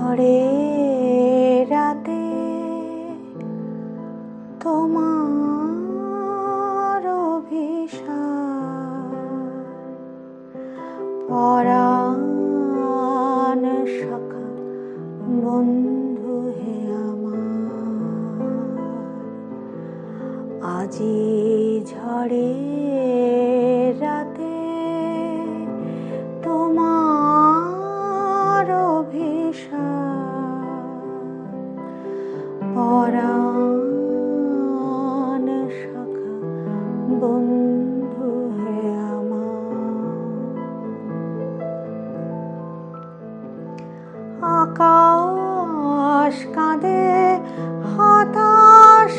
ঝড়ে রাতে তোমার অভিশাপ। পরাণ সখা বন্ধু হে আমার। আজি ঝড়ে বন্ধু হে আকাশ কাঁদে হতাশ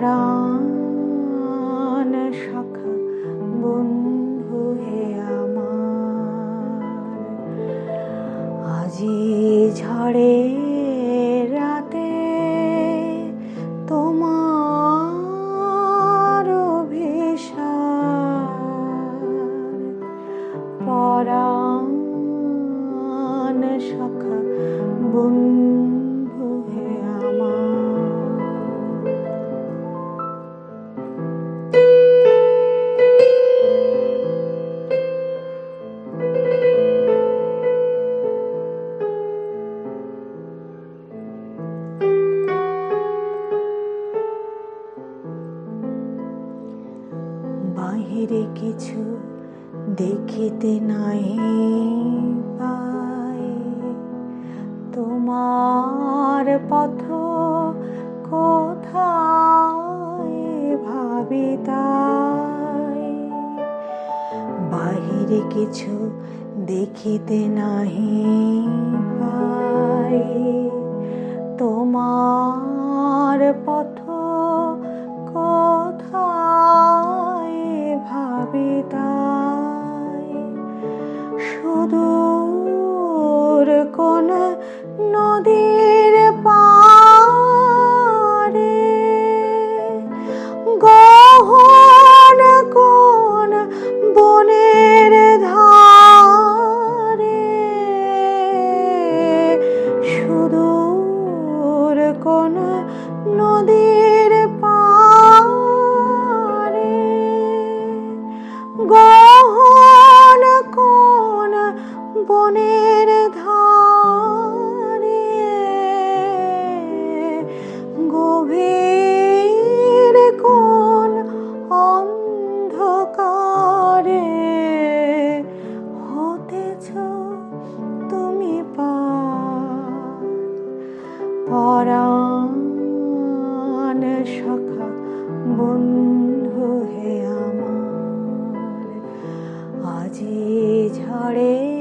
পরাণ সখা বন্ধু হে আমার। আজি ঝড়ে রাতে তোমার অভিশাপ পরাণ সখা বন্ধু বাহিরে কিছু দেখিতে নাই পাই তোমার পথ কোথায় ভাবি তাই বাহিরে কিছু দেখিতে নাহি ভাবি তাই সুদূর কোন নদীর পরাণ সখা বন্ধু হে আমার। আজি ঝড়ে